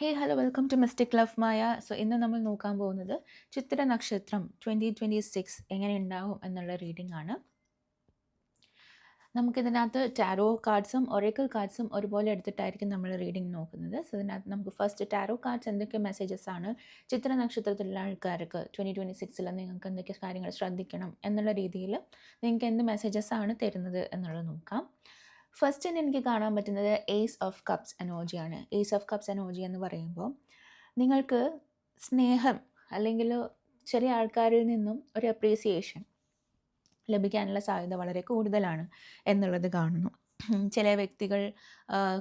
Hey hello welcome to mystic love Maya so ഇന്ന് നമ്മൾ നോക്കാൻ പോകുന്നത് ചിത്ര നക്ഷത്രം ട്വന്റി ട്വന്റി സിക്സ് എങ്ങനെ ഉണ്ടാവും എന്നുള്ള റീഡിംഗ് ആണ്. നമുക്കിതിനകത്ത് ടാരോ കാർഡ്സും ഒരേക്കൽ കാർഡ്സും ഒരുപോലെ എടുത്തിട്ടായിരിക്കും നമ്മൾ റീഡിംഗ് നോക്കുന്നത്. സോ ഇതിനകത്ത് നമുക്ക് ഫസ്റ്റ് ടാരോ കാർഡ്സ് എന്തൊക്കെ മെസ്സേജസ് ആണ് ചിത്ര നക്ഷത്രത്തിലുള്ള ആൾക്കാർക്ക് ട്വന്റി ട്വന്റി സിക്സിൽ നിങ്ങൾക്ക് എന്തൊക്കെ കാര്യങ്ങൾ ശ്രദ്ധിക്കണം എന്നുള്ള രീതിയിൽ നിങ്ങൾക്ക് എന്ത് മെസ്സേജസ് ആണ് തരുന്നത് എന്നുള്ളത് നോക്കാം. ഫസ്റ്റ് തന്നെ എനിക്ക് കാണാൻ പറ്റുന്നത് ഏസ് ഓഫ് കപ്സ് എനോജിയാണ് ഏസ് ഓഫ് കപ്സ് എനോജി എന്ന് പറയുമ്പോൾ നിങ്ങൾക്ക് സ്നേഹം അല്ലെങ്കിൽ ചെറിയ ആൾക്കാരിൽ നിന്നും ഒരു അപ്രീസിയേഷൻ ലഭിക്കാനുള്ള സാധ്യത വളരെ കൂടുതലാണ് എന്നുള്ളത് കാണുന്നു. ചില വ്യക്തികൾ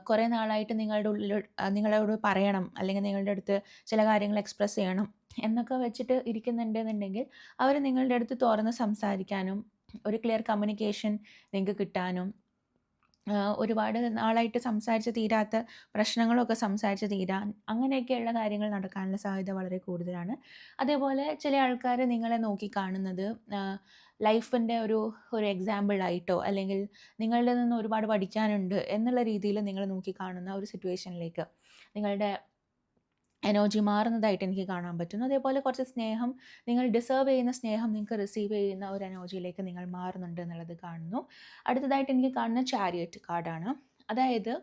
കുറേ നാളായിട്ട് നിങ്ങളുടെ ഉള്ളിൽ നിങ്ങളോട് പറയണം അല്ലെങ്കിൽ നിങ്ങളുടെ അടുത്ത് ചില കാര്യങ്ങൾ എക്സ്പ്രസ് ചെയ്യണം എന്നൊക്കെ വെച്ചിട്ട് ഇരിക്കുന്നുണ്ടെന്നുണ്ടെങ്കിൽ അവർ നിങ്ങളുടെ അടുത്ത് തുറന്ന് സംസാരിക്കാനും ഒരു ക്ലിയർ കമ്മ്യൂണിക്കേഷൻ നിങ്ങൾക്ക് കിട്ടാനും ഒരുപാട് നാളായിട്ട് സംസാരിച്ച് തീരാത്ത പ്രശ്നങ്ങളൊക്കെ സംസാരിച്ച് തീരാൻ അങ്ങനെയൊക്കെയുള്ള കാര്യങ്ങൾ നടക്കാനുള്ള സാധ്യത വളരെ കൂടുതലാണ്. അതേപോലെ ചില ആൾക്കാർ നിങ്ങളെ നോക്കി കാണുന്നത് ലൈഫിന്റെ ഒരു ഒരു എക്സാമ്പിളായിട്ടോ അല്ലെങ്കിൽ നിങ്ങളുടെ നിന്ന് ഒരുപാട് പഠിക്കാനുണ്ട് എന്നുള്ള രീതിയിൽ നിങ്ങൾ നോക്കി കാണുന്ന ഒരു സിറ്റുവേഷനിലേക്ക് നിങ്ങളുടെ എനർജി മാറുന്നതായിട്ട് എനിക്ക് കാണാൻ പറ്റുന്നു. അതേപോലെ കുറച്ച് സ്നേഹം നിങ്ങൾ ഡിസേർവ് ചെയ്യുന്ന സ്നേഹം നിങ്ങൾക്ക് റിസീവ് ചെയ്യുന്ന ഒരു എനർജിയിലേക്ക് നിങ്ങൾ മാറുന്നുണ്ട് എന്നുള്ളത് കാണുന്നു. അടുത്തതായിട്ട് എനിക്ക് കാണുന്ന ചാരിയറ്റ് കാർഡാണ് അതായത്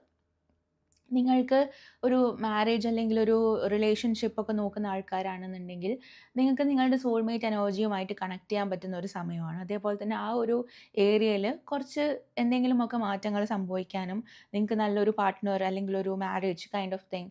നിങ്ങൾക്ക് ഒരു മാരേജ് അല്ലെങ്കിൽ ഒരു റിലേഷൻഷിപ്പ് ഒക്കെ നോക്കുന്ന ആൾക്കാരാണെന്നുണ്ടെങ്കിൽ നിങ്ങൾക്ക് നിങ്ങളുടെ സോൾമേറ്റ് എനർജിയുമായിട്ട് കണക്ട് ചെയ്യാൻ പറ്റുന്ന ഒരു സമയമാണ്. അതേപോലെ തന്നെ ആ ഒരു ഏരിയയിൽ കുറച്ച് എന്തെങ്കിലുമൊക്കെ മാറ്റങ്ങൾ സംഭവിക്കാനും നിങ്ങൾക്ക് നല്ലൊരു പാർട്ട്ണർ അല്ലെങ്കിൽ ഒരു marriage kind of thing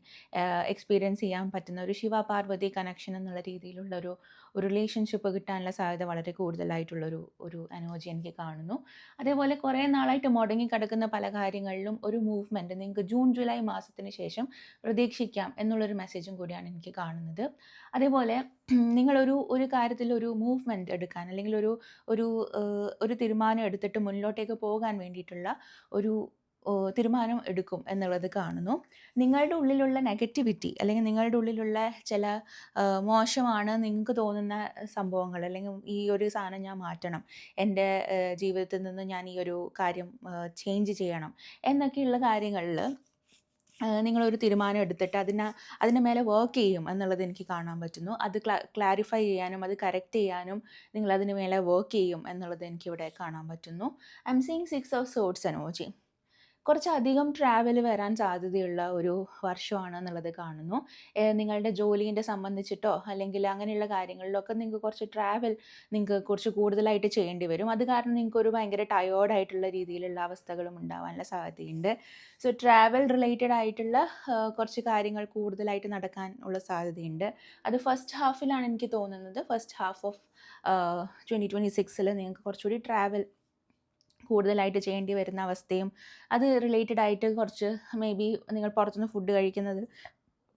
experience ചെയ്യാൻ പറ്റുന്ന ഒരു ശിവ പാർവതി കണക്ഷൻ എന്നുള്ള രീതിയിലുള്ള ഒരു ഒരു റിലേഷൻഷിപ്പ് കിട്ടാനുള്ള സാധ്യത വളരെ കൂടുതലായിട്ടുള്ളൊരു ഒരു എനർജി എനിക്ക് കാണുന്നു. അതേപോലെ കുറേ നാളായിട്ട് മുടങ്ങി കിടക്കുന്ന പല കാര്യങ്ങളിലും ഒരു മൂവ്മെന്റ് നിങ്ങൾക്ക് ജൂൺ ജൂലൈ മാസത്തിന് ശേഷം പ്രതീക്ഷിക്കാം എന്നുള്ളൊരു മെസ്സേജും കൂടിയാണ് എനിക്ക് കാണുന്നത്. അതേപോലെ നിങ്ങളൊരു ഒരു കാര്യത്തിൽ ഒരു മൂവ്മെന്റ് എടുക്കാൻ അല്ലെങ്കിൽ ഒരു ഒരു ഒരു തീരുമാനം എടുത്തിട്ട് മുന്നിലോട്ടേക്ക് പോകാൻ വേണ്ടിയിട്ടുള്ള ഒരു തീരുമാനം എടുക്കും എന്നുള്ളത് കാണുന്നു. നിങ്ങളുടെ ഉള്ളിലുള്ള നെഗറ്റിവിറ്റി അല്ലെങ്കിൽ നിങ്ങളുടെ ഉള്ളിലുള്ള ചില മോശമാണ് നിങ്ങൾക്ക് തോന്നുന്ന സംഭവങ്ങൾ അല്ലെങ്കിൽ ഈ ഒരു സാധനം ഞാൻ മാറ്റണം എന്റെ ജീവിതത്തിൽ നിന്ന് ഞാൻ ഈ ഒരു കാര്യം ചേഞ്ച് ചെയ്യണം എന്നൊക്കെയുള്ള കാര്യങ്ങളിൽ നിങ്ങളൊരു തീരുമാനം എടുത്തിട്ട് അതിന് അതിന്റെ മേലെ വർക്ക് ചെയ്യും എന്നുള്ളത് എനിക്ക് കാണാൻ പറ്റുന്നു. അത് ക്ലാരിഫൈ ചെയ്യാനും അത് കറക്റ്റ് ചെയ്യാനും നിങ്ങൾ അതിന് മേലെ വർക്ക് ചെയ്യും എന്നുള്ളത് എനിക്കിവിടെ കാണാൻ പറ്റുന്നു. I'm seeing six of swords energy കുറച്ചധികം ട്രാവൽ വരാൻ സാധ്യതയുള്ള ഒരു വർഷമാണ് എന്നുള്ളത് കാണുന്നു നിങ്ങളുടെ ജോലിന്റെ സംബന്ധിച്ചിട്ടോ അല്ലെങ്കിൽ അങ്ങനെയുള്ള കാര്യങ്ങളിലൊക്കെ നിങ്ങൾക്ക് കുറച്ച് ട്രാവൽ നിങ്ങൾക്ക് കുറച്ച് കൂടുതലായിട്ട് ചെയ്യേണ്ടി വരും. അത് കാരണം നിങ്ങൾക്ക് ഒരു ഭയങ്കര ടയേർഡ് ആയിട്ടുള്ള രീതിയിലുള്ള അവസ്ഥകളും ഉണ്ടാവാനുള്ള സാധ്യതയുണ്ട്. സോ ട്രാവൽ റിലേറ്റഡ് ആയിട്ടുള്ള കുറച്ച് കാര്യങ്ങൾ കൂടുതലായിട്ട് നടക്കാൻ ഉള്ള സാധ്യതയുണ്ട്. അത് ഫസ്റ്റ് ഹാഫിലാണ് എനിക്ക് തോന്നുന്നത്. First half of twenty twenty സിക്സിൽ നിങ്ങൾക്ക് കുറച്ചുകൂടി ട്രാവൽ കൂടുതലായിട്ട് ചെയ്യേണ്ടി വരുന്ന അവസ്ഥയും അത് റിലേറ്റഡ് ആയിട്ട് കുറച്ച് മേ ബി നിങ്ങൾ പുറത്തുനിന്ന് ഫുഡ് കഴിക്കുന്നത്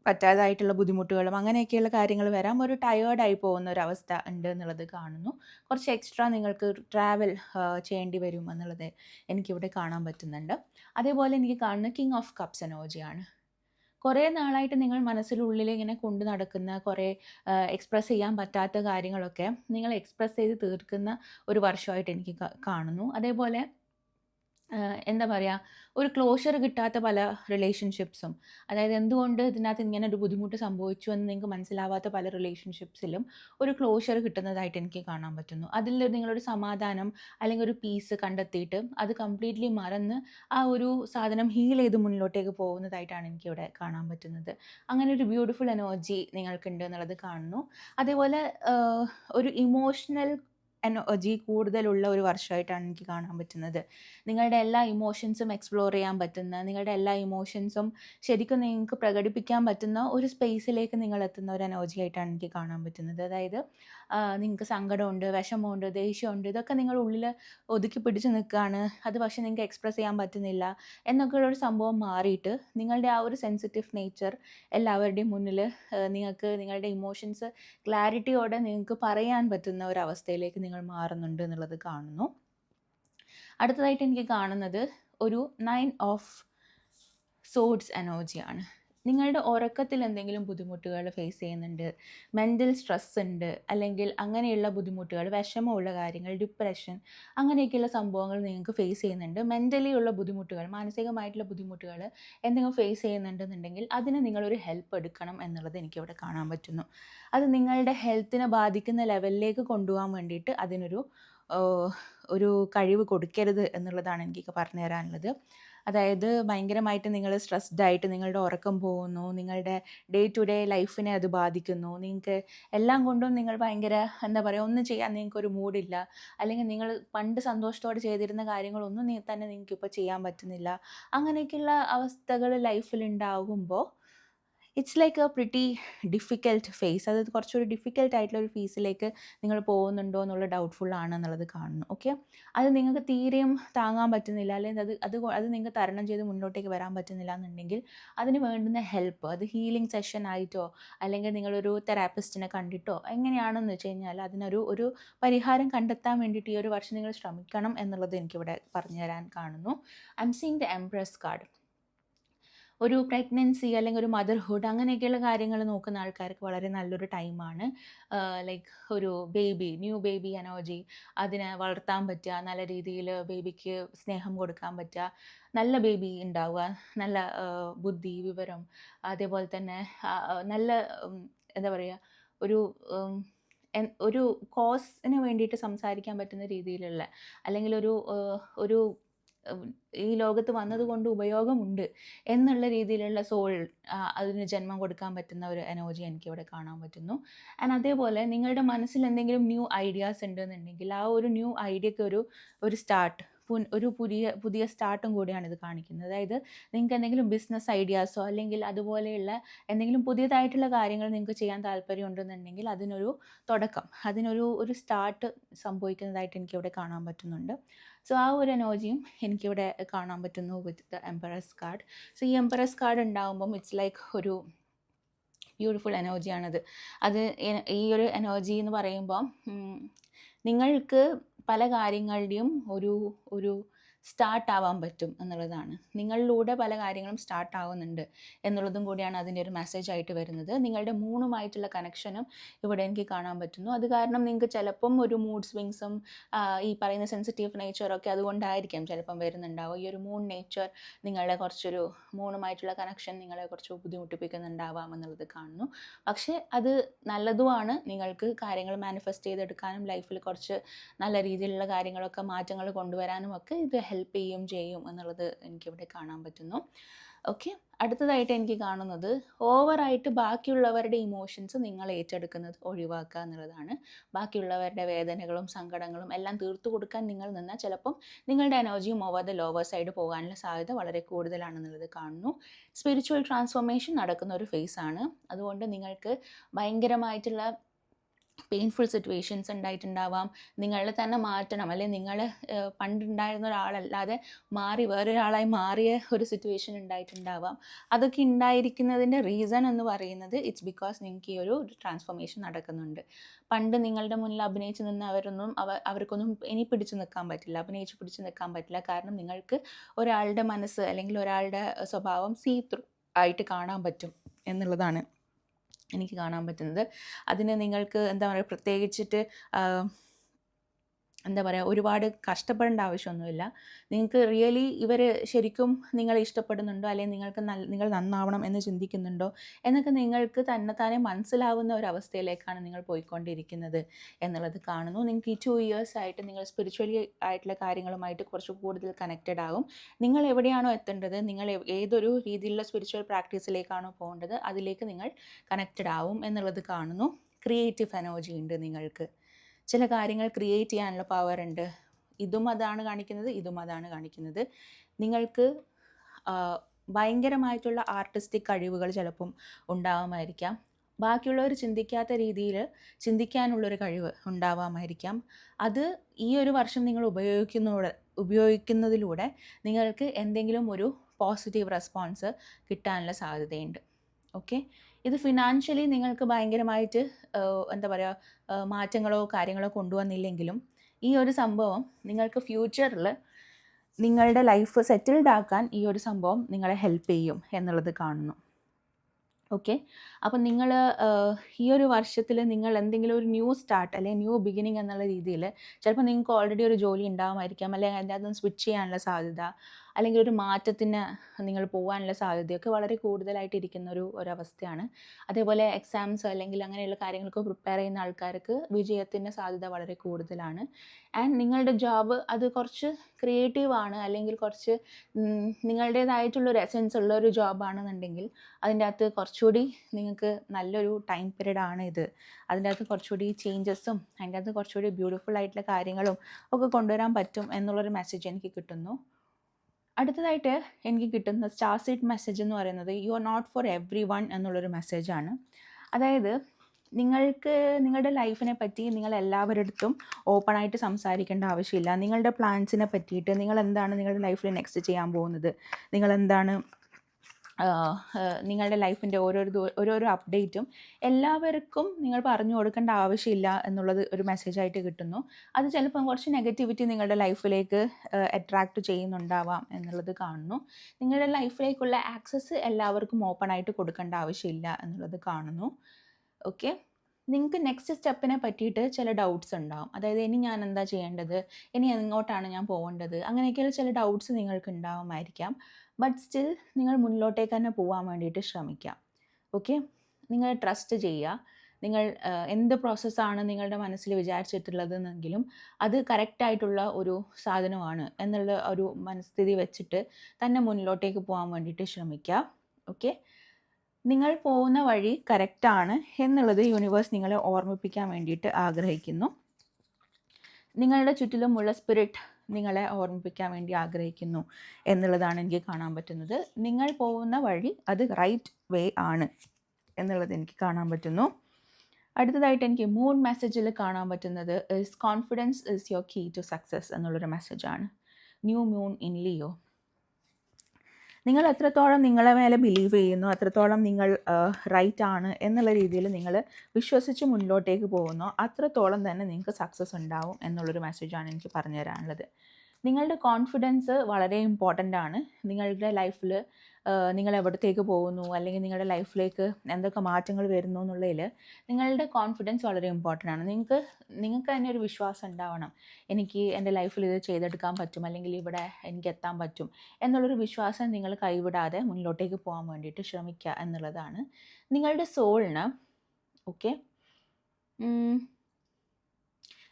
പറ്റാതായിട്ടുള്ള ബുദ്ധിമുട്ടുകളും അങ്ങനെയൊക്കെയുള്ള കാര്യങ്ങൾ വരാം. ഒരു ടയേർഡായി പോകുന്ന ഒരു അവസ്ഥ ഉണ്ട് എന്നുള്ളത് കാണുന്നു. കുറച്ച് എക്സ്ട്രാ നിങ്ങൾക്ക് ട്രാവൽ ചെയ്യേണ്ടി വരും എന്നുള്ളത് എനിക്കിവിടെ കാണാൻ പറ്റുന്നുണ്ട്. അതേപോലെ എനിക്ക് കാണുന്ന കിങ് ഓഫ് കപ്സ് എനർജിയാണ് കുറേ നാളായിട്ട് നിങ്ങൾ മനസ്സിലുള്ളിൽ ഇങ്ങനെ കൊണ്ടു നടക്കുന്ന കുറേ എക്സ്പ്രസ് ചെയ്യാൻ പറ്റാത്ത കാര്യങ്ങളൊക്കെ നിങ്ങൾ എക്സ്പ്രസ് ചെയ്ത് തീർക്കുന്ന ഒരു വർഷമായിട്ട് എനിക്ക് കാണുന്നു. അതേപോലെ എന്താ പറയുക ഒരു ക്ലോഷർ കിട്ടാത്ത പല റിലേഷൻഷിപ്സും അതായത് എന്തുകൊണ്ട് ഇതിനകത്ത് ഇങ്ങനെ ഒരു ബുദ്ധിമുട്ട് സംഭവിച്ചു എന്ന് നിങ്ങൾക്ക് മനസ്സിലാവാത്ത പല റിലേഷൻഷിപ്സിലും ഒരു ക്ലോഷർ കിട്ടുന്നതായിട്ട് എനിക്ക് കാണാൻ പറ്റുന്നു. അതിൽ നിങ്ങളൊരു സമാധാനം അല്ലെങ്കിൽ ഒരു പീസ് കണ്ടെത്തിയിട്ട് അത് കംപ്ലീറ്റ്ലി മറന്ന് ആ ഒരു സാധനം ഹീൽ ചെയ്ത് മുന്നിലോട്ടേക്ക് പോകുന്നതായിട്ടാണ് എനിക്കിവിടെ കാണാൻ പറ്റുന്നത്. അങ്ങനെ ഒരു ബ്യൂട്ടിഫുൾ എനർജി നിങ്ങൾക്കുണ്ട് എന്നുള്ളത് കാണുന്നു. അതേപോലെ ഒരു ഇമോഷണൽ എനർജി കൂടുതലുള്ള ഒരു വർഷമായിട്ടാണ് എനിക്ക് കാണാൻ പറ്റുന്നത്. നിങ്ങളുടെ എല്ലാ ഇമോഷൻസും എക്സ്പ്ലോർ ചെയ്യാൻ പറ്റുന്ന നിങ്ങളുടെ എല്ലാ ഇമോഷൻസും ശരിക്കും നിങ്ങൾക്ക് പ്രകടിപ്പിക്കാൻ പറ്റുന്ന ഒരു സ്പേസിലേക്ക് നിങ്ങൾ എത്തുന്ന ഒരു എനർജി ആയിട്ടാണ് എനിക്ക് കാണാൻ പറ്റുന്നത്. അതായത് നിങ്ങൾക്ക് സങ്കടമുണ്ട് വിഷമമുണ്ട് ദേഷ്യമുണ്ട് ഇതൊക്കെ നിങ്ങൾ ഉള്ളിൽ ഒതുക്കി പിടിച്ച് നിൽക്കുകയാണ്. അത് പക്ഷെ നിങ്ങൾക്ക് എക്സ്പ്രസ് ചെയ്യാൻ പറ്റുന്നില്ല എന്നൊക്കെയുള്ള ഒരു സംഭവം മാറിയിട്ട് നിങ്ങളുടെ ആ ഒരു സെൻസിറ്റീവ് നേച്ചർ എല്ലാവരുടെയും മുന്നിൽ നിങ്ങൾക്ക് നിങ്ങളുടെ ഇമോഷൻസ് ക്ലാരിറ്റിയോടെ നിങ്ങൾക്ക് പറയാൻ പറ്റുന്ന ഒരു അവസ്ഥയിലേക്ക് നിങ്ങൾ മാറുന്നുണ്ട് എന്നുള്ളത് കാണുന്നു. അടുത്തതായിട്ട് എനിക്ക് കാണുന്നത് ഒരു നയൻ ഓഫ് സോഡ്സ് എനർജിയാണ് നിങ്ങളുടെ ഉറക്കത്തിൽ എന്തെങ്കിലും ബുദ്ധിമുട്ടുകൾ ഫേസ് ചെയ്യുന്നുണ്ട് മെന്റൽ സ്ട്രെസ് ഉണ്ട് അല്ലെങ്കിൽ അങ്ങനെയുള്ള ബുദ്ധിമുട്ടുകൾ വിഷമമുള്ള കാര്യങ്ങൾ ഡിപ്രഷൻ അങ്ങനെയൊക്കെയുള്ള സംഭവങ്ങൾ നിങ്ങൾക്ക് ഫേസ് ചെയ്യുന്നുണ്ട്. മെന്റലി ഉള്ള ബുദ്ധിമുട്ടുകൾ മാനസികമായിട്ടുള്ള ബുദ്ധിമുട്ടുകൾ എന്തെങ്കിലും ഫേസ് ചെയ്യുന്നുണ്ടെന്നുണ്ടെങ്കിൽ അതിന് നിങ്ങളൊരു ഹെൽപ്പ് എടുക്കണം എന്നുള്ളത് എനിക്കിവിടെ കാണാൻ പറ്റുന്നു. അത് നിങ്ങളുടെ ഹെൽത്തിനെ ബാധിക്കുന്ന ലെവലിലേക്ക് കൊണ്ടുപോകാൻ വേണ്ടിയിട്ട് അതിനൊരു ഒരു കഴിവ് കൊടുക്കരുത് എന്നുള്ളതാണ് എനിക്ക് പറഞ്ഞു തരാനുള്ളത് അതായത് ഭയങ്കരമായിട്ട് നിങ്ങൾ സ്ട്രെസ്ഡ് ആയിട്ട് നിങ്ങളുടെ ഉറക്കം പോകുന്നു നിങ്ങളുടെ ഡേ ടു ഡേ ലൈഫിനെ അത് ബാധിക്കുന്നു. നിങ്ങൾക്ക് എല്ലാം കൊണ്ടും നിങ്ങൾ ഭയങ്കര എന്താ പറയുക ഒന്നും ചെയ്യാൻ നിങ്ങൾക്കൊരു മൂഡില്ല അല്ലെങ്കിൽ നിങ്ങൾ പണ്ട് സന്തോഷത്തോടെ ചെയ്തിരുന്ന കാര്യങ്ങളൊന്നും തന്നെ നിങ്ങൾക്ക് ഇപ്പോൾ ചെയ്യാൻ പറ്റുന്നില്ല. അങ്ങനെയൊക്കെയുള്ള അവസ്ഥകൾ ലൈഫിൽ ഉണ്ടാകുമ്പോൾ it's like a pretty difficult phase അതായത് കുറച്ചൊരു ഡിഫിക്കൽട്ട് ആയിട്ടുള്ള ഒരു ഫേസിലേക്ക് നിങ്ങൾ പോകുന്നുണ്ടോ എന്നുള്ള ഡൗട്ട്ഫുൾ ആണ് എന്നുള്ളത് കാണുന്നു. ഓക്കെ അത് നിങ്ങൾക്ക് തീരെയും താങ്ങാൻ പറ്റുന്നില്ല. അല്ലെങ്കിൽ അത് അത് അത് നിങ്ങൾക്ക് തരണം ചെയ്ത് മുന്നോട്ടേക്ക് വരാൻ പറ്റുന്നില്ല എന്നുണ്ടെങ്കിൽ അതിന് വേണ്ടുന്ന ഹെൽപ്പ് അത് ഹീലിംഗ് സെഷൻ ആയിട്ടോ അല്ലെങ്കിൽ നിങ്ങളൊരു തെറാപ്പിസ്റ്റിനെ കണ്ടിട്ടോ എങ്ങനെയാണെന്ന് വെച്ച് കഴിഞ്ഞാൽ അതിനൊരു ഒരു പരിഹാരം കണ്ടെത്താൻ വേണ്ടിയിട്ട് ഈ ഒരു വർഷം നിങ്ങൾ ശ്രമിക്കണം എന്നുള്ളത് എനിക്കിവിടെ പറഞ്ഞു തരാൻ കാണുന്നു. I'm seeing the empress card ഒരു പ്രഗ്നൻസി അല്ലെങ്കിൽ ഒരു മദർഹുഡ് അങ്ങനെയൊക്കെയുള്ള കാര്യങ്ങൾ നോക്കുന്ന ആൾക്കാർക്ക് വളരെ നല്ലൊരു ടൈമാണ് ലൈക്ക് ഒരു ബേബി ന്യൂ ബേബി അനോജി അതിനെ വളർത്താൻ പറ്റുക നല്ല രീതിയിൽ ബേബിക്ക് സ്നേഹം കൊടുക്കാൻ പറ്റുക നല്ല ബേബി ഉണ്ടാവുക നല്ല ബുദ്ധി വിവരം അതേപോലെ തന്നെ നല്ല എന്താ പറയുക ഒരു ഒരു കോസിന് വേണ്ടിയിട്ട് സംസാരിക്കാൻ പറ്റുന്ന രീതിയിലുള്ള അല്ലെങ്കിൽ ഒരു ഒരു ഈ ലോകത്ത് വന്നതുകൊണ്ട് ഉപയോഗമുണ്ട് എന്നുള്ള രീതിയിലുള്ള സോൾ അതിന് ജന്മം കൊടുക്കാൻ പറ്റുന്ന ഒരു എനർജി എനിക്ക് ഇവിടെ കാണാൻ പറ്റുന്നു. ആൻഡ് അതേപോലെ നിങ്ങളുടെ മനസ്സിൽ എന്തെങ്കിലും ന്യൂ ഐഡിയാസ് ഉണ്ടെന്നുണ്ടെങ്കിൽ ആ ഒരു ന്യൂ ഐഡിയക്ക് ഒരു ഒരു സ്റ്റാർട്ട് ഒരു പുതിയ പുതിയ സ്റ്റാർട്ടും കൂടിയാണ് ഇത് കാണിക്കുന്നത്. അതായത് നിങ്ങൾക്ക് എന്തെങ്കിലും ബിസിനസ് ഐഡിയാസോ അല്ലെങ്കിൽ അതുപോലെയുള്ള എന്തെങ്കിലും പുതിയതായിട്ടുള്ള കാര്യങ്ങൾ നിങ്ങൾക്ക് ചെയ്യാൻ താല്പര്യം ഉണ്ടെന്നുണ്ടെങ്കിൽ അതിനൊരു തുടക്കം അതിനൊരു ഒരു സ്റ്റാർട്ട് സംഭവിക്കുന്നതായിട്ട് എനിക്കിവിടെ കാണാൻ പറ്റുന്നുണ്ട്. സോ ആ ഒരു എനർജിയും എനിക്കിവിടെ കാണാൻ പറ്റുന്നു with the empress card so ഈ എംപറസ് കാർഡ് ഉണ്ടാകുമ്പം ഇറ്റ്സ് ലൈക്ക് ഒരു ബ്യൂട്ടിഫുൾ എനർജിയാണത് അത് ഈ ഒരു എനർജി എന്ന് പറയുമ്പോൾ നിങ്ങൾക്ക് പല കാര്യങ്ങളുടെയും ഒരു ഒരു സ്റ്റാർട്ട് ആവാൻ പറ്റും എന്നുള്ളതാണ്. നിങ്ങളിലൂടെ പല കാര്യങ്ങളും സ്റ്റാർട്ട് ആവുന്നുണ്ട് എന്നുള്ളതും കൂടിയാണ് അതിന്റെ ഒരു മെസ്സേജ് ആയിട്ട് വരുന്നത്. നിങ്ങളുടെ മൂണുമായിട്ടുള്ള കണക്ഷനും ഇവിടെ എനിക്ക് കാണാൻ പറ്റുന്നു. അത് കാരണം നിങ്ങൾക്ക് ചിലപ്പം ഒരു മൂഡ് സ്വിങ്സും ഈ പറയുന്ന സെൻസിറ്റീവ് നേച്ചറൊക്കെ അതുകൊണ്ടായിരിക്കാം ചിലപ്പം വരുന്നുണ്ടാവും ഈ ഒരു മൂൺ നേച്ചർ നിങ്ങളുടെ കുറച്ചൊരു മൂണുമായിട്ടുള്ള കണക്ഷൻ നിങ്ങളെ കുറച്ച് ബുദ്ധിമുട്ടിപ്പിക്കുന്നുണ്ടാവാം എന്നുള്ളത് കാണുന്നു. പക്ഷേ അത് നല്ലതുമാണ്. നിങ്ങൾക്ക് കാര്യങ്ങൾ മാനിഫെസ്റ്റ് ചെയ്തെടുക്കാനും ലൈഫിൽ കുറച്ച് നല്ല രീതിയിലുള്ള കാര്യങ്ങളൊക്കെ മാറ്റങ്ങൾ കൊണ്ടുവരാനും ഒക്കെ ഇത് ഹെൽപ്പ് ചെയ്യും ചെയ്യും എന്നുള്ളത് എനിക്കിവിടെ കാണാൻ പറ്റുന്നു. ഓക്കെ അടുത്തതായിട്ട് എനിക്ക് കാണുന്നത് ഓവറായിട്ട് ബാക്കിയുള്ളവരുടെ ഇമോഷൻസ് നിങ്ങൾ ഏറ്റെടുക്കുന്നത് ഒഴിവാക്കുക എന്നുള്ളതാണ്. ബാക്കിയുള്ളവരുടെ വേദനകളും സങ്കടങ്ങളും എല്ലാം തീർത്തു കൊടുക്കാൻ നിങ്ങൾ നിന്നാൽ ചിലപ്പം നിങ്ങളുടെ എനർജിയും ഓവർ ദ ലോവർ സൈഡ് പോകാനുള്ള സാധ്യത വളരെ കൂടുതലാണെന്നുള്ളത് കാണുന്നു. സ്പിരിച്വൽ ട്രാൻസ്ഫോർമേഷൻ നടക്കുന്ന ഒരു ഫേസ് ആണ്. അതുകൊണ്ട് നിങ്ങൾക്ക് ഭയങ്കരമായിട്ടുള്ള പെയിൻഫുൾ സിറ്റുവേഷൻസ് ഉണ്ടായിട്ടുണ്ടാവാം. നിങ്ങളെ തന്നെ മാറ്റണം. അല്ലെങ്കിൽ നിങ്ങൾ പണ്ടുണ്ടായിരുന്ന ഒരാളല്ലാതെ മാറി വേറൊരാളായി മാറിയ ഒരു സിറ്റുവേഷൻ ഉണ്ടായിട്ടുണ്ടാവാം. അതൊക്കെ ഉണ്ടായിരിക്കുന്നതിന്റെ റീസൺ എന്ന് പറയുന്നത് ഇറ്റ്സ് ബിക്കോസ് നിങ്ങൾക്ക് ഈ ഒരു ട്രാൻസ്ഫോർമേഷൻ നടക്കുന്നുണ്ട്. പണ്ട് നിങ്ങളുടെ മുന്നിൽ അഭിനയിച്ച് നിന്ന് അവരൊന്നും അവ അവർക്കൊന്നും ഇനി പിടിച്ചു നിൽക്കാൻ പറ്റില്ല. അഭിനയിച്ച് പിടിച്ചു നിൽക്കാൻ പറ്റില്ല. കാരണം നിങ്ങൾക്ക് ഒരാളുടെ മനസ്സ് അല്ലെങ്കിൽ ഒരാളുടെ സ്വഭാവം സീ ത്രൂ ആയിട്ട് കാണാൻ പറ്റും എന്നുള്ളതാണ്. എനിക്ക് കാണാൻ പറ്റുന്നത്. അതിന് നിങ്ങൾക്ക് എന്താ പറയുക പ്രത്യേകിച്ചിട്ട് എന്താ പറയുക ഒരുപാട് കഷ്ടപ്പെടേണ്ട ആവശ്യമൊന്നുമില്ല. നിങ്ങൾക്ക് റിയലി ഇവർ ശരിക്കും നിങ്ങളെ ഇഷ്ടപ്പെടുന്നുണ്ടോ? അല്ലെങ്കിൽ നിങ്ങൾക്ക് നല്ല നിങ്ങൾ നന്നാവണം എന്ന് ചിന്തിക്കുന്നുണ്ടോ? എന്നൊക്കെ നിങ്ങൾക്ക് തന്നെത്താനെ തന്നെ മനസ്സിലാവുന്ന ഒരു അവസ്ഥയിലേക്കാണ് നിങ്ങൾ പോയിക്കൊണ്ടിരിക്കുന്നത് എന്നുള്ളത് കാണുന്നു. നിങ്ങൾക്ക് ഈ ടു ഇയേഴ്സ് ആയിട്ട് നിങ്ങൾ സ്പിരിച്വലി ആയിട്ടുള്ള കാര്യങ്ങളുമായിട്ട് കുറച്ച് കൂടുതൽ കണക്റ്റഡ് ആകും നിങ്ങൾ എവിടെയാണോ എത്തേണ്ടത്? നിങ്ങൾ ഏതൊരു രീതിയിലുള്ള സ്പിരിച്വൽ പ്രാക്ടീസിലേക്കാണോ പോകേണ്ടത്? അതിലേക്ക് നിങ്ങൾ കണക്റ്റഡ് ആവും എന്നുള്ളത് കാണുന്നു. ക്രിയേറ്റീവ് എനർജി ഉണ്ട് നിങ്ങൾക്ക്. ചില കാര്യങ്ങൾ ക്രിയേറ്റ് ചെയ്യാനുള്ള പവർ ഉണ്ട്. ഇതും അതാണ് കാണിക്കുന്നത് ഇതും അതാണ് കാണിക്കുന്നത്. നിങ്ങൾക്ക് ഭയങ്കരമായിട്ടുള്ള ആർട്ടിസ്റ്റിക് കഴിവുകൾ ചിലപ്പം ഉണ്ടാവാമായിരിക്കാം. ബാക്കിയുള്ളവർ ചിന്തിക്കാത്ത രീതിയിൽ ചിന്തിക്കാനുള്ളൊരു കഴിവ് ഉണ്ടാവാമായിരിക്കാം. അത് ഈ ഒരു വർഷം നിങ്ങൾ ഉപയോഗിക്കുന്നതോടെ ഉപയോഗിക്കുന്നതിലൂടെ നിങ്ങൾക്ക് എന്തെങ്കിലും ഒരു പോസിറ്റീവ് റെസ്പോൺസ് കിട്ടാനുള്ള സാധ്യതയുണ്ട്. ഓക്കെ ഇത് ഫിനാൻഷ്യലി നിങ്ങൾക്ക് ഭയങ്കരമായിട്ട് എന്താ പറയുക മാറ്റങ്ങളോ കാര്യങ്ങളോ കൊണ്ടുവന്നില്ലെങ്കിലും ഈ ഒരു സംഭവം നിങ്ങൾക്ക് ഫ്യൂച്ചറിൽ നിങ്ങളുടെ ലൈഫ് സെറ്റിൽഡ് ആക്കാൻ ഈ ഒരു സംഭവം നിങ്ങളെ ഹെൽപ്പ് ചെയ്യും എന്നുള്ളത് കാണുന്നു. ഓക്കെ അപ്പം നിങ്ങൾ ഈ ഒരു വർഷത്തിൽ നിങ്ങൾ എന്തെങ്കിലും ഒരു ന്യൂ സ്റ്റാർട്ട് അല്ലെങ്കിൽ ന്യൂ ബിഗിനിങ് എന്നുള്ള രീതിയിൽ ചിലപ്പോൾ നിങ്ങൾക്ക് ഓൾറെഡി ഒരു ജോലി ഉണ്ടാകുമായിരിക്കാം അല്ലെങ്കിൽ അതിന്റെ അകത്ത് സ്വിച്ച് ചെയ്യാനുള്ള സാധ്യത അല്ലെങ്കിൽ ഒരു മാറ്റത്തിന് നിങ്ങൾ പോകാനുള്ള സാധ്യതയൊക്കെ വളരെ കൂടുതലായിട്ട് ഇരിക്കുന്ന ഒരു ഒരവസ്ഥയാണ്. അതേപോലെ എക്സാംസ് അല്ലെങ്കിൽ അങ്ങനെയുള്ള കാര്യങ്ങൾക്ക് പ്രിപ്പയർ ചെയ്യുന്ന ആൾക്കാർക്ക് വിജയത്തിന്റെ സാധ്യത വളരെ കൂടുതലാണ്. ആൻഡ് നിങ്ങളുടെ ജോബ് അത് കുറച്ച് ക്രിയേറ്റീവ് ആണ് അല്ലെങ്കിൽ കുറച്ച് നിങ്ങളുടേതായിട്ടുള്ളൊരു എസെൻസ് ഉള്ള ഒരു ജോബാണെന്നുണ്ടെങ്കിൽ അതിന്റെ അകത്ത് കുറച്ചുകൂടി നിങ്ങൾക്ക് നല്ലൊരു ടൈം പീരീഡ് ആണ് ഇത്. അതിന്റെ അകത്ത് കുറച്ചുകൂടി ചേഞ്ചസും അതിന്റെ അകത്ത് കുറച്ചുകൂടി ബ്യൂട്ടിഫുൾ ആയിട്ടുള്ള കാര്യങ്ങളും ഒക്കെ കൊണ്ടുവരാൻ പറ്റും എന്നുള്ളൊരു മെസ്സേജ് എനിക്ക് കിട്ടുന്നു. അടുത്തതായിട്ട് എനിക്ക് കിട്ടുന്ന സ്റ്റാർ സീറ്റ് മെസ്സേജ് എന്ന് പറയുന്നത് you are not for everyone എന്നുള്ളൊരു മെസ്സേജാണ് അതായത് നിങ്ങൾക്ക് നിങ്ങളുടെ ലൈഫിനെ പറ്റി നിങ്ങൾ എല്ലാവരുടെ അടുത്തും ഓപ്പൺ ആയിട്ട് സംസാരിക്കേണ്ട ആവശ്യമില്ല. നിങ്ങളുടെ പ്ലാൻസിനെ പറ്റിയിട്ട് നിങ്ങൾ എന്താണ് നിങ്ങളുടെ ലൈഫിൽ നെക്സ്റ്റ് ചെയ്യാൻ പോകുന്നത്? നിങ്ങൾ എന്താണ് നിങ്ങളുടെ ലൈഫിന്റെ ഓരോരോ ഓരോരോ അപ്ഡേറ്റും എല്ലാവർക്കും നിങ്ങൾ പറഞ്ഞു കൊടുക്കേണ്ട ആവശ്യമില്ല എന്നുള്ളത് ഒരു മെസ്സേജായിട്ട് കിട്ടുന്നു. അത് ചിലപ്പം കുറച്ച് നെഗറ്റിവിറ്റി നിങ്ങളുടെ ലൈഫിലേക്ക് അട്രാക്റ്റ് ചെയ്യുന്നുണ്ടാവാം എന്നുള്ളത് കാണുന്നു. നിങ്ങളുടെ ലൈഫിലേക്കുള്ള ആക്സസ് എല്ലാവർക്കും ഓപ്പൺ ആയിട്ട് കൊടുക്കേണ്ട ആവശ്യമില്ല എന്നുള്ളത് കാണുന്നു. ഓക്കെ നിങ്ങൾക്ക് നെക്സ്റ്റ് സ്റ്റെപ്പിനെ പറ്റിയിട്ട് ചില ഡൗട്ട്സ് ഉണ്ടാവും. അതായത് ഇനി ഞാൻ എന്താ ചെയ്യേണ്ടത്? ഇനി എങ്ങോട്ടാണ് ഞാൻ പോകേണ്ടത്? അങ്ങനെയൊക്കെയുള്ള ചില ഡൗട്ട്സ് നിങ്ങൾക്ക് ഉണ്ടാവുമായിരിക്കാം ബട്ട് സ്റ്റിൽ നിങ്ങൾ മുന്നിലോട്ടേക്ക് തന്നെ പോകാൻ വേണ്ടിയിട്ട് ശ്രമിക്കാം. ഓക്കെ നിങ്ങൾ ട്രസ്റ്റ് ചെയ്യുക. നിങ്ങൾ എന്ത് പ്രോസസ്സാണ് നിങ്ങളുടെ മനസ്സിൽ വിചാരിച്ചിട്ടുള്ളതെന്നെങ്കിലും അത് കറക്റ്റായിട്ടുള്ള ഒരു സാധനമാണ് എന്നുള്ള ഒരു മനസ്ഥിതി വെച്ചിട്ട് തന്നെ മുന്നിലോട്ടേക്ക് പോകാൻ വേണ്ടിയിട്ട് ശ്രമിക്കുക ഓക്കെ നിങ്ങൾ പോകുന്ന വഴി കറക്റ്റാണ് എന്നുള്ളത് യൂണിവേഴ്സ് നിങ്ങളെ ഓർമ്മിപ്പിക്കാൻ വേണ്ടിയിട്ട് ആഗ്രഹിക്കുന്നു. നിങ്ങളുടെ ചുറ്റിലുമുള്ള സ്പിരിറ്റ് നിങ്ങളെ ഓർമ്മിപ്പിക്കാൻ വേണ്ടി ആഗ്രഹിക്കുന്നു എന്നുള്ളതാണ് എനിക്ക് കാണാൻ പറ്റുന്നത്. നിങ്ങൾ പോകുന്ന വഴി അത് റൈറ്റ് വേ ആണ് എന്നുള്ളത് എനിക്ക് കാണാൻ പറ്റുന്നു. അടുത്തതായിട്ട് എനിക്ക് മൂൺ മെസ്സേജിൽ കാണാൻ പറ്റുന്നത് is confidence is your key to success എന്നുള്ളൊരു മെസ്സേജാണ് ന്യൂ മൂൺ ഇൻ ലിയോ നിങ്ങൾ എത്രത്തോളം നിങ്ങളെ മേലെ ബിലീവ് ചെയ്യുന്നു അത്രത്തോളം നിങ്ങൾ റൈറ്റ് ആണ് എന്നുള്ള രീതിയിൽ നിങ്ങൾ വിശ്വസിച്ച് മുന്നോട്ടേക്ക് പോകുന്നു അത്രത്തോളം തന്നെ നിങ്ങൾക്ക് സക്സസ് ഉണ്ടാവും എന്നുള്ളൊരു മെസ്സേജാണ് എനിക്ക് പറഞ്ഞു തരാനുള്ളത് നിങ്ങളുടെ കോൺഫിഡൻസ് വളരെ ഇമ്പോർട്ടന്റ് ആണ്. നിങ്ങളുടെ ലൈഫിൽ നിങ്ങൾ എവിടത്തേക്ക് പോകുന്നു? അല്ലെങ്കിൽ നിങ്ങളുടെ ലൈഫിലേക്ക് എന്തൊക്കെ മാറ്റങ്ങൾ വരുന്നു എന്നുള്ളതിൽ നിങ്ങളുടെ കോൺഫിഡൻസ് വളരെ ഇമ്പോർട്ടന്റ് ആണ്. നിങ്ങൾക്ക് നിങ്ങൾക്ക് തന്നെ ഒരു വിശ്വാസം ഉണ്ടാവണം. എനിക്ക് എന്റെ ലൈഫിൽ ഇത് ചെയ്തെടുക്കാൻ പറ്റും. അല്ലെങ്കിൽ ഇവിടെ എനിക്ക് എത്താൻ പറ്റും എന്നുള്ളൊരു വിശ്വാസം നിങ്ങൾ കൈവിടാതെ മുന്നിലോട്ടേക്ക് പോകാൻ വേണ്ടിയിട്ട് ശ്രമിക്കുക എന്നുള്ളതാണ് നിങ്ങളുടെ സോളിന് ഓക്കെ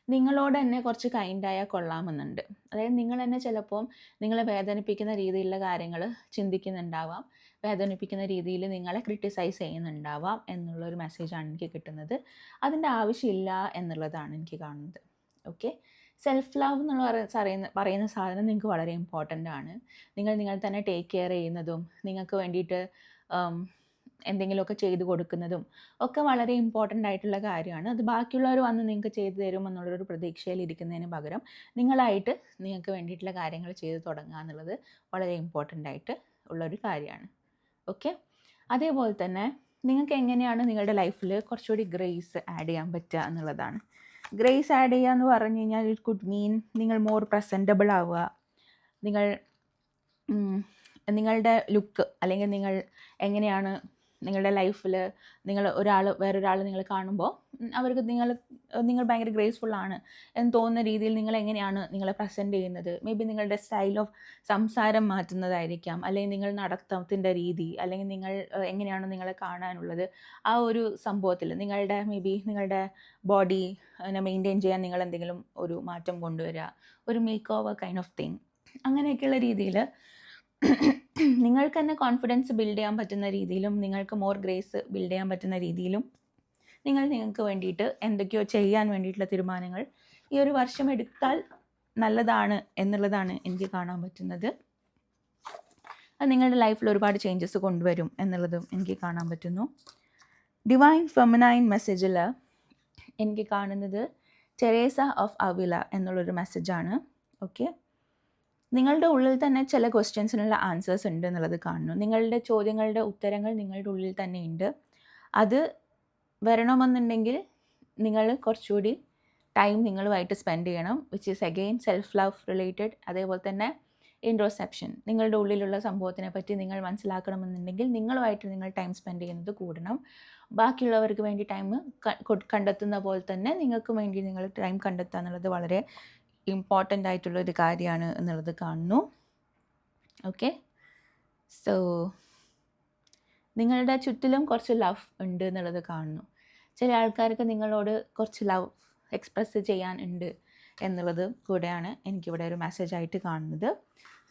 നിങ്ങളോട് തന്നെ കുറച്ച് കൈൻഡായാൽ കൊള്ളാമെന്നുണ്ട്. അതായത് നിങ്ങൾ തന്നെ ചിലപ്പോൾ നിങ്ങളെ വേദനിപ്പിക്കുന്ന രീതിയിലുള്ള കാര്യങ്ങൾ ചിന്തിക്കുന്നുണ്ടാവാം. വേദനിപ്പിക്കുന്ന രീതിയിൽ നിങ്ങളെ ക്രിട്ടിസൈസ് ചെയ്യുന്നുണ്ടാവാം എന്നുള്ളൊരു മെസ്സേജാണ് എനിക്ക് കിട്ടുന്നത്. അതിന്റെ ആവശ്യമില്ല എന്നുള്ളതാണ് എനിക്ക് കാണുന്നത്. ഓക്കെ സെൽഫ് ലവ് എന്നുള്ള പറ- പറയുന്ന പറയുന്ന സാധനം നിങ്ങൾക്ക് വളരെ ഇമ്പോർട്ടന്റ് ആണ്. നിങ്ങൾ നിങ്ങൾ തന്നെ ടേക്ക് കെയർ ചെയ്യുന്നതും നിങ്ങൾക്ക് വേണ്ടിയിട്ട് എന്തെങ്കിലുമൊക്കെ ചെയ്തു കൊടുക്കുന്നതും ഒക്കെ വളരെ ഇമ്പോർട്ടന്റ് ആയിട്ടുള്ള കാര്യമാണ്. അത് ബാക്കിയുള്ളവർ വന്ന് നിങ്ങൾക്ക് ചെയ്തു തരും എന്നുള്ളൊരു പ്രതീക്ഷയിൽ ഇരിക്കുന്നതിന് പകരം നിങ്ങളായിട്ട് നിങ്ങൾക്ക് വേണ്ടിയിട്ടുള്ള കാര്യങ്ങൾ ചെയ്തു തുടങ്ങുക എന്നുള്ളത് വളരെ ഇമ്പോർട്ടന്റ് ആയിട്ട് ഉള്ളൊരു കാര്യമാണ്. ഓക്കെ അതേപോലെ തന്നെ നിങ്ങൾക്ക് എങ്ങനെയാണ് നിങ്ങളുടെ ലൈഫിൽ കുറച്ചുകൂടി ഗ്രേസ് ആഡ് ചെയ്യാൻ പറ്റുക എന്നുള്ളതാണ്. ഗ്രേസ് ആഡ് ചെയ്യുക എന്ന് പറഞ്ഞു കഴിഞ്ഞാൽ ഇറ്റ് കുഡ് മീൻ നിങ്ങൾ മോർ പ്രസന്റബിൾ ആവുക. നിങ്ങൾ നിങ്ങളുടെ ലുക്ക് അല്ലെങ്കിൽ നിങ്ങൾ എങ്ങനെയാണ് നിങ്ങളുടെ ലൈഫിൽ നിങ്ങൾ ഒരാൾ വേറൊരാൾ നിങ്ങൾ കാണുമ്പോൾ അവർക്ക് നിങ്ങൾ നിങ്ങൾ ഭയങ്കര ഗ്രേസ്ഫുൾ ആണ് എന്ന് തോന്നുന്ന രീതിയിൽ നിങ്ങൾ എങ്ങനെയാണ് നിങ്ങളെ പ്രസന്റ് ചെയ്യുന്നത്? മേ ബി നിങ്ങളുടെ സ്റ്റൈൽ ഓഫ് സംസാരം മാറ്റുന്നതായിരിക്കാം. അല്ലെങ്കിൽ നിങ്ങൾ നടത്തത്തിന്റെ രീതി അല്ലെങ്കിൽ നിങ്ങൾ എങ്ങനെയാണ് നിങ്ങളെ കാണാനുള്ളത്. ആ ഒരു സംഭവത്തിൽ നിങ്ങളുടെ മേ ബി നിങ്ങളുടെ ബോഡി മെയിന്റെയിൻ ചെയ്യാൻ നിങ്ങൾ എന്തെങ്കിലും ഒരു മാറ്റം കൊണ്ടുവരിക ഒരു makeover kind of thing അങ്ങനെയൊക്കെയുള്ള രീതിയിൽ നിങ്ങൾക്ക് തന്നെ കോൺഫിഡൻസ് ബിൽഡ് ചെയ്യാൻ പറ്റുന്ന രീതിയിലും നിങ്ങൾക്ക് മോർ ഗ്രേസ് ബിൽഡ് ചെയ്യാൻ പറ്റുന്ന രീതിയിലും നിങ്ങൾ നിങ്ങൾക്ക് വേണ്ടിയിട്ട് എന്തൊക്കെയോ ചെയ്യാൻ വേണ്ടിയിട്ടുള്ള തീരുമാനങ്ങൾ ഈ ഒരു വർഷം എടുത്താൽ നല്ലതാണ് എന്നുള്ളതാണ് എനിക്ക് കാണാൻ പറ്റുന്നത്. അത് നിങ്ങളുടെ ലൈഫിൽ ഒരുപാട് ചേഞ്ചസ് കൊണ്ടുവരും എന്നുള്ളതും എനിക്ക് കാണാൻ പറ്റുന്നു. ഡിവൈൻ ഫെമിനൈൻ മെസ്സേജിൽ എനിക്ക് കാണുന്നത് ടെരേസ ഓഫ് അവില എന്നുള്ളൊരു മെസ്സേജാണ് ഓക്കെ നിങ്ങളുടെ ഉള്ളിൽ തന്നെ ചില ക്വസ്റ്റ്യൻസിനുള്ള ആൻസേഴ്സ് ഉണ്ട് എന്നുള്ളത് കാണുന്നു. നിങ്ങളുടെ ചോദ്യങ്ങളുടെ ഉത്തരങ്ങൾ നിങ്ങളുടെ ഉള്ളിൽ തന്നെ ഉണ്ട്. അത് വരണമെന്നുണ്ടെങ്കിൽ നിങ്ങൾ കുറച്ചുകൂടി ടൈം നിങ്ങളുമായിട്ട് സ്പെൻഡ് ചെയ്യണം which is again self love related അതേപോലെ തന്നെ ഇൻട്രോസെപ്ഷൻ നിങ്ങളുടെ ഉള്ളിലുള്ള സംഭവത്തിനെ പറ്റി നിങ്ങൾ മനസ്സിലാക്കണമെന്നുണ്ടെങ്കിൽ നിങ്ങളുമായിട്ട് നിങ്ങൾ ടൈം സ്പെൻഡ് ചെയ്യുന്നത് കൂടണം. ബാക്കിയുള്ളവർക്ക് വേണ്ടി ടൈം കണ്ടെത്തുന്ന പോലെ തന്നെ നിങ്ങൾക്ക് വേണ്ടി നിങ്ങൾ ടൈം കണ്ടെത്തുക എന്നുള്ളത് വളരെ ഇമ്പോർട്ടന്റ് ആയിട്ടുള്ള ഒരു കാര്യമാണ് എന്നുള്ളത് കാണുന്നു. ഓക്കെ സോ നിങ്ങളുടെ ചുറ്റിലും കുറച്ച് ലവ് ഉണ്ട് എന്നുള്ളത് കാണുന്നു. ചില ആൾക്കാർക്ക് നിങ്ങളോട് കുറച്ച് ലവ് എക്സ്പ്രസ് ചെയ്യാൻ ഉണ്ട് എന്നുള്ളത് കൂടെയാണ് എനിക്കിവിടെ ഒരു മെസ്സേജ് ആയിട്ട് കാണുന്നത്.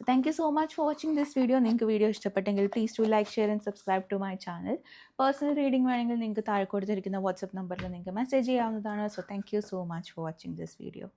Thank you so much for watching this video നിങ്ങൾക്ക് വീഡിയോ ഇഷ്ടപ്പെട്ടെങ്കിൽ please to like share and subscribe to my channel personal reading വേണമെങ്കിൽ നിങ്ങൾക്ക് താഴെ കൊടുത്തിരിക്കുന്ന വാട്സപ്പ് നമ്പറിൽ നിങ്ങൾക്ക് മെസ്സേജ് ചെയ്യാവുന്നതാണ്. So thank you so much for watching this video